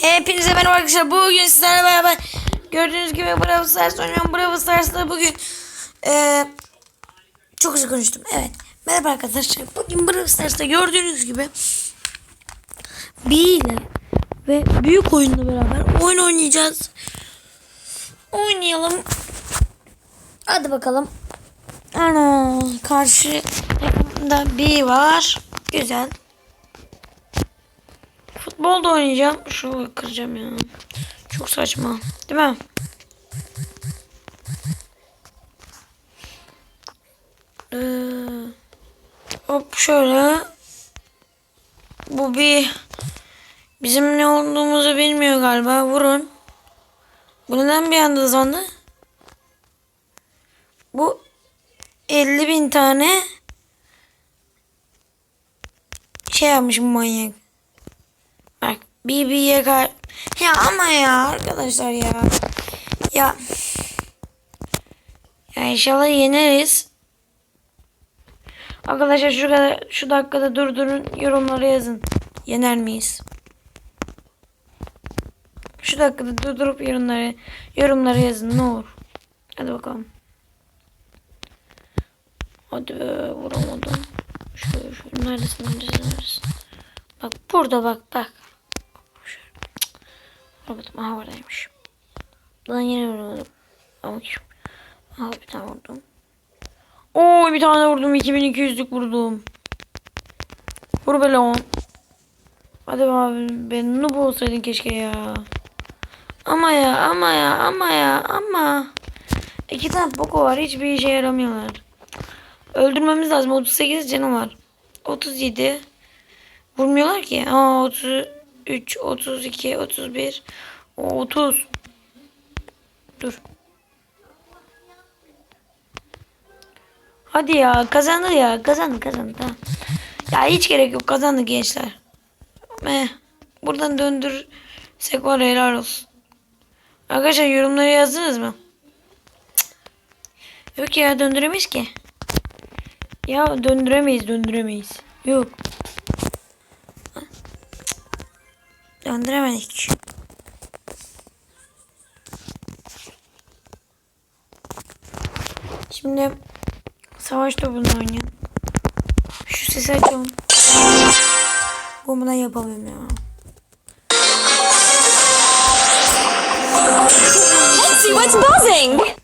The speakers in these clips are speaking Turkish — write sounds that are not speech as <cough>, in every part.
Hepinize merhaba arkadaşlar. Bugün sizlerle beraber gördüğünüz gibi Brawl Stars oynuyorum. Brawl Stars'ta bugün eee çok hızlı konuştum. Evet. Merhaba arkadaşlar. Bugün Brawl Stars'ta gördüğünüz gibi B ile ve büyük oyunla beraber oyun oynayacağız. Oynayalım. Hadi bakalım. Ana karşı takımda B var. Güzel. Futbol da oynayacağım. Şu kıracağım ya. Çok saçma. Değil mi? Ee, hop şöyle. Bu bir bizim ne olduğumuzu bilmiyor galiba. Vurun. Bu neden bir anda hızlandı? Bu 50 bin tane şey yapmış manyak. BB'ye kar... Ya ama ya arkadaşlar ya. Ya. Ya inşallah yeneriz. Arkadaşlar şu kadar şu dakikada durdurun yorumlara yazın. Yener miyiz? Şu dakikada durdurup yorumlara yorumlara yazın ne olur. Hadi bakalım. Hadi be vuramadım. Şöyle şöyle neredesin neredesin neredesin? Bak burada bak bak. Vuramadım. Aha buradaymış. Lan yine vuramadım. Ama? Aha bir tane vurdum. Oo bir tane vurdum. 2200'lük vurdum. Vur be lan. Hadi be abi. Ben noob olsaydın keşke ya. Ama ya ama ya ama ya ama. İki tane boko var. Hiçbir işe yaramıyorlar. Öldürmemiz lazım. 38 canı var. 37. Vurmuyorlar ki. Aa 33, 32, 31, 30. Dur. Hadi ya kazandı ya kazandı kazandı. Ya hiç gerek yok kazandı gençler. Eh, buradan döndürsek var helal olsun. Arkadaşlar yorumları yazdınız mı? Cık. Yok ya döndüremeyiz ki. Ya döndüremeyiz döndüremeyiz. Yok. Döndüremedik. Şimdi savaş topunu oynayalım. Şu sesi açalım. Bunu yapalım ya. Let's see what's buzzing.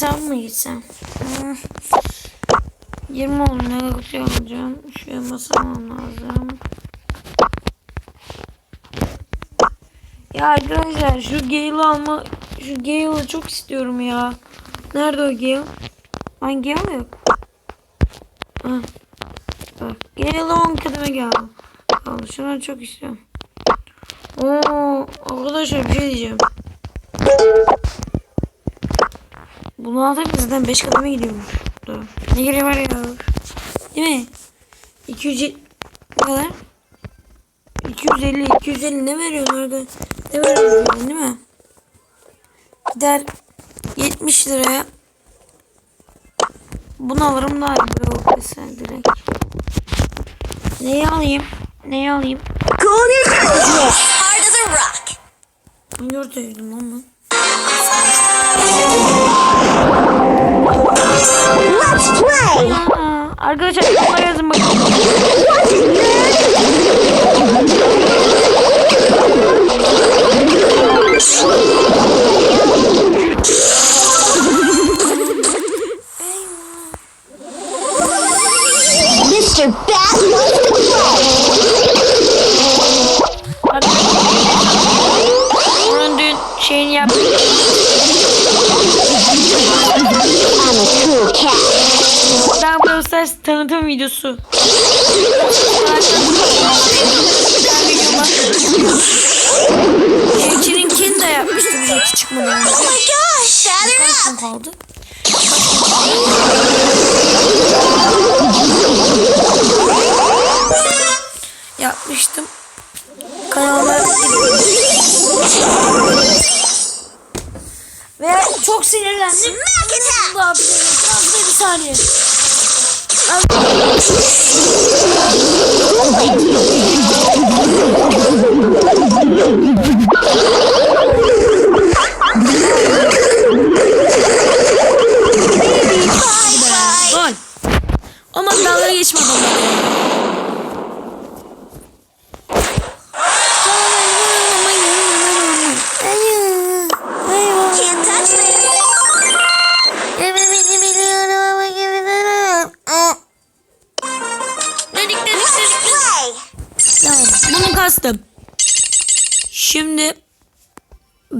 Hesabı mı gitsem? Hmm. 20 oldu. Ne kutuyu alacağım? Şuraya basamam lazım. Ya arkadaşlar şu Gale'ı alma şu Gale'ı çok istiyorum ya. Nerede o Gale? Lan Gale yok. Ah. Bak Gale'ı 10 kademe geldi. Al şunu çok istiyorum. Oo, arkadaş arkadaşlar bir şey diyeceğim. Bunu aldık zaten 5 kademe gidiyormuş. Ne gereği var ya? Değil mi? 200 ne kadar? 250 250 ne veriyorsun orada? Ne veriyorsun yani, değil mi? Gider 70 liraya bunu alırım daha iyi. Bro mesela direkt. Neyi alayım? Neyi alayım? Hard as a rock. Yedim lan ben. Arkadaşlar yorumlara yazın bakın. Mr. Bat wants to play. Onun dün şeyini yaptık. Stars tanıtım videosu. Jack'inkini de yapmıştım Jack çıkmadan önce. Oh my gosh, up. Son kaldı. Yapmıştım. Kanalıma Ve çok sinirlendim. Smack it up. Daha bir saniye. Oh,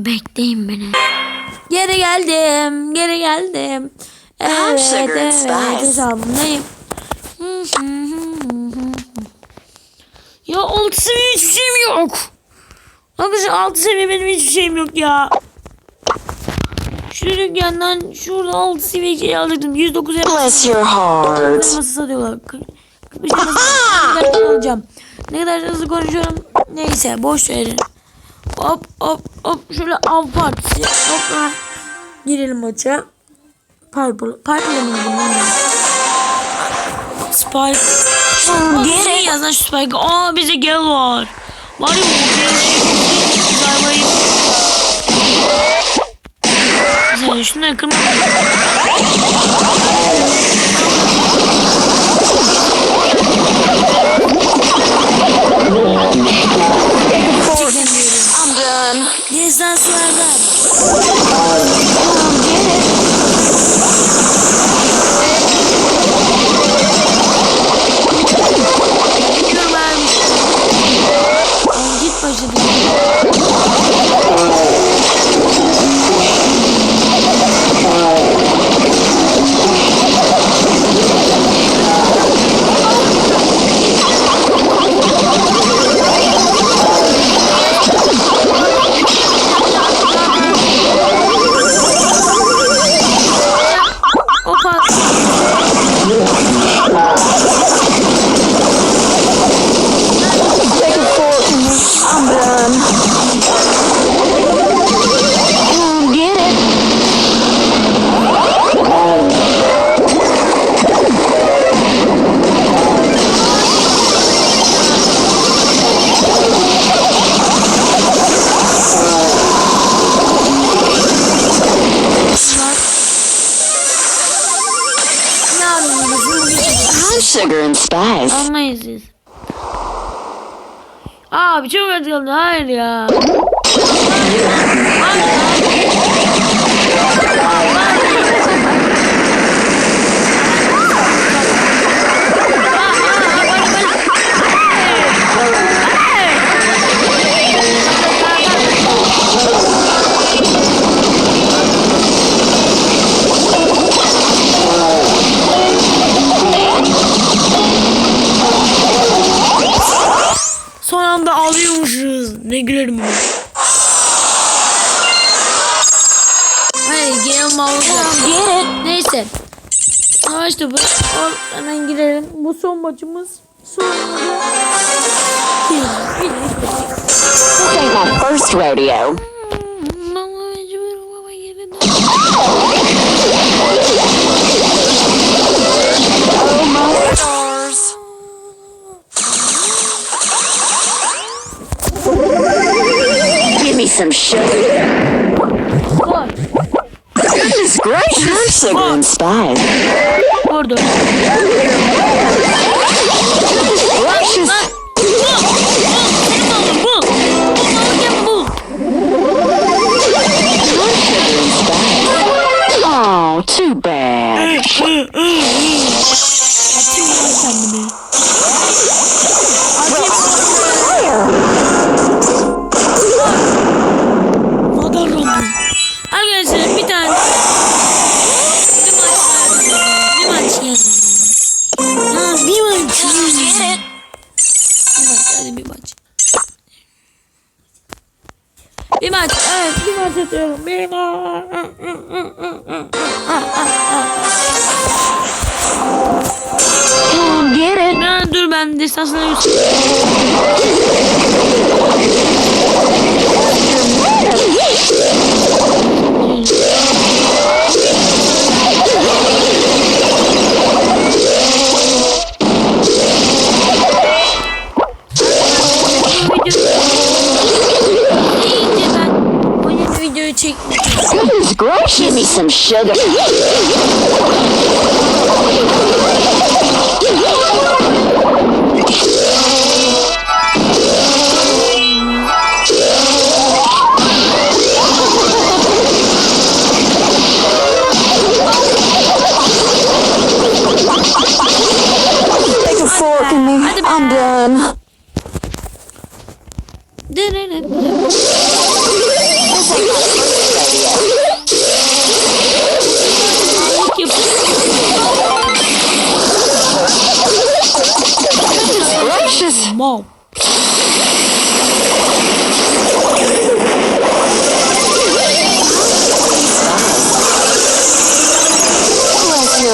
bekleyin beni. Geri geldim. Geri geldim. Evet, sugar and evet. spice. Hesabımdayım. Ya altı seviye hiçbir şeyim yok. Arkadaşlar altı seviye benim hiçbir şeyim yok ya. Şu dükkandan şurada altı seviye şey alırdım. 109 elmas Bless your heart. elması satıyorlar. 45 elması alacağım. Ne kadar hızlı konuşuyorum. Neyse boş verin. Hop hop hop şöyle av partisi. Hop ah. Girelim maça. Purple. Purple mı? Spike. Aa, şey yazan şu Spike. Aa bize gel var. Var ya bu. Güzel şunları kırmak. Anlayız siz. Abi çok acıldı. Hayır ya. Son <laughs> ağlıyormuşuz. Ne gülerim ben. Hayır gel olacak. Neyse. Savaşta bu. Ol, hemen girelim. Bu son maçımız. Sonunda da. First rodeo. Some sugar. Gol. Goodness gracious. Come sugar and spice. Vurdu. Gracious. Bul. Bul. Benim oğlum bul. Bul. Bul. Sugar and spice. Oh, too bad. kendimi. Maç evet bir maç atıyorum. Bir maç. Come get it. Ha, dur ben distansına yürüsün. Some sugar.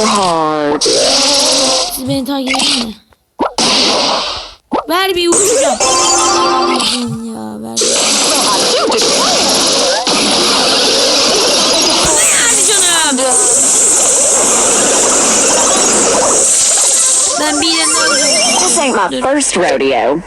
Heart. Siz beni takip edin mi? Ver bir uçacağım. Ain't my first rodeo.